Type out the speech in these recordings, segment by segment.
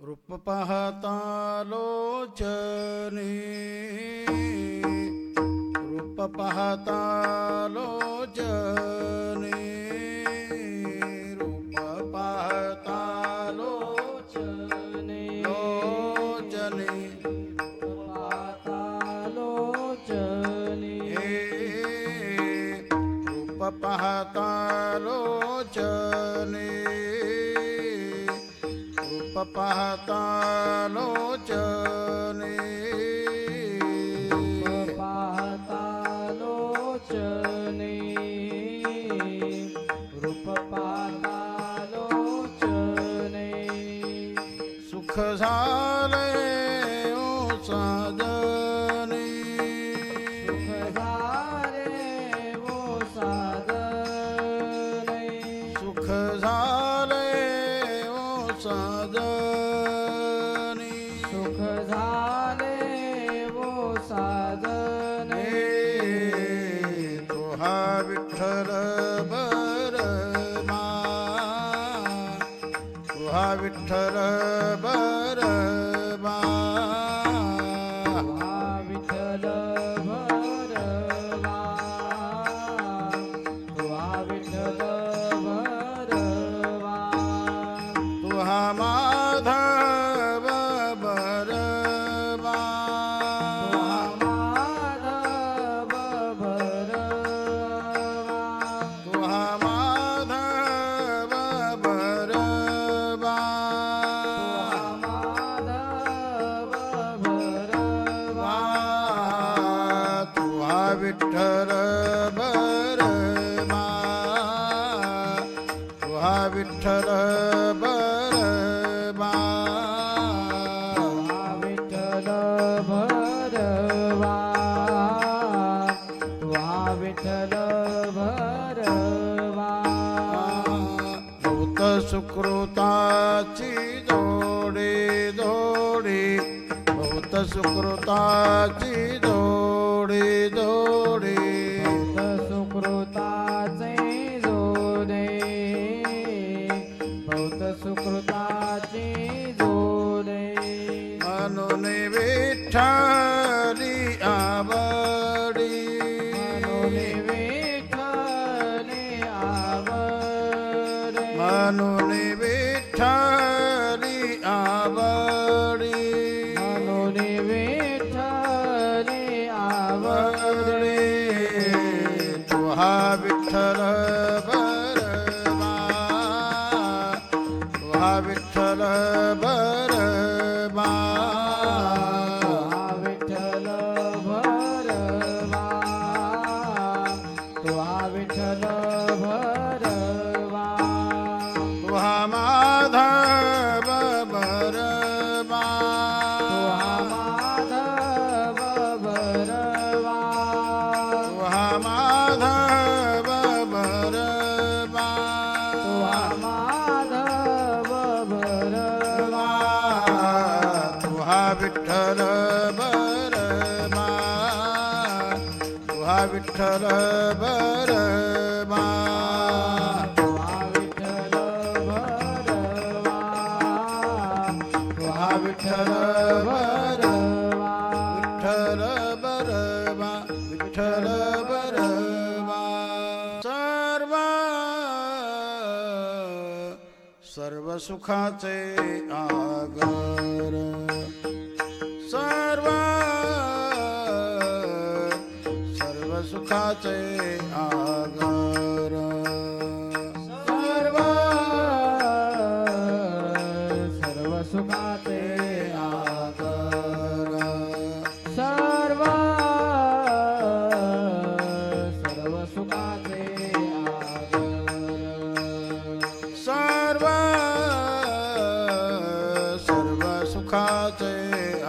ਰੂਪ ਪਹਤਾ ਲੋਚਨੀ। ਰੂਪ ਪਹਤਾ ਲੋਚਨੀ। ਰੂਪ ਪਹਤਾ ਲੋਚਨੀ। ਲੋਚਨੀ। ਪਹਤਾ ਲੋਚਨੀ ਰੂਪ ਪਹਤਾ ਲੋਚਨੀ। પપાતા લોચને પપાતા લોચને રૂપપાતા લોચને સુખ સારે ઓ સાજને સુખ સારે विठ्ठल बरमा हा विठ्ठल भरवा हा विठ्ठल भरवा भूत सुकृताची जोडी जोडी. भूत सुकृताची जोडी जोडी. माधव बरवा। माधव बरवा। माधव बरवा माधव बरवा। तुहा विठ्ठल बरमा विठ्ठल बर सर्व सुखाचे आगर. सर्व सर्व सुखाचे आगर.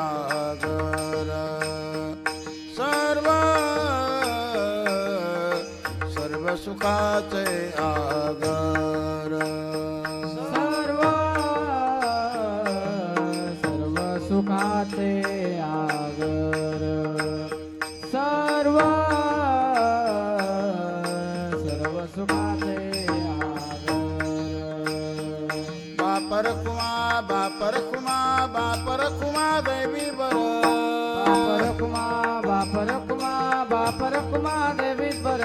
आगर सर्व सर्व सुखाचे आगर सर्व सर्व सुखाचे आगर परखुमा बापरखुमा बापरखुमा देवी बर बापरखुमा बापरखुमा बापरखुमा देवी बर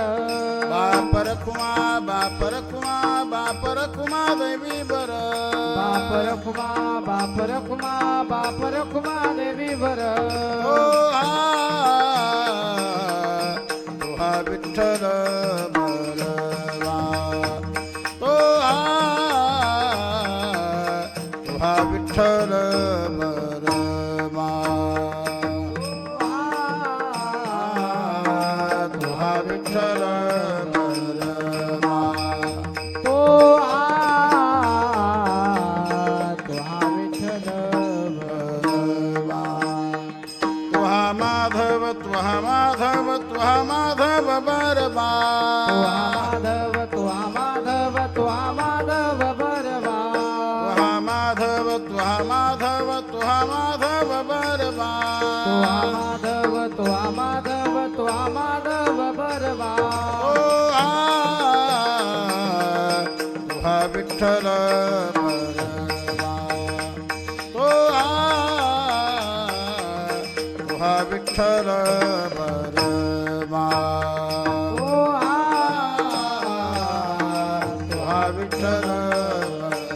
बापरखुमा बापरखुमा बापरखुमा देवी बर बापरखुमा बापरखुमा बापरखुमा देवी बर ओ हा माधव तुहा माधव तुहा माधव बरवा तो हा माधव तो हा माधव ਵਿਠਲ ਪਰਮਾ ਤੋਹਾ ਤੋਹਾ ਵਿਠਲ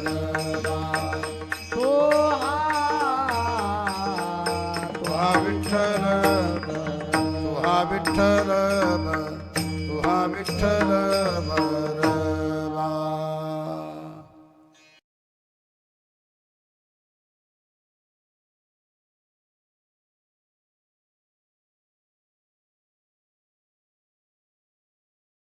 ਪਰਮਾ ਤੋਹਾ ਵਿਠਲ ਤੋਹਾ ਵਿਠਲ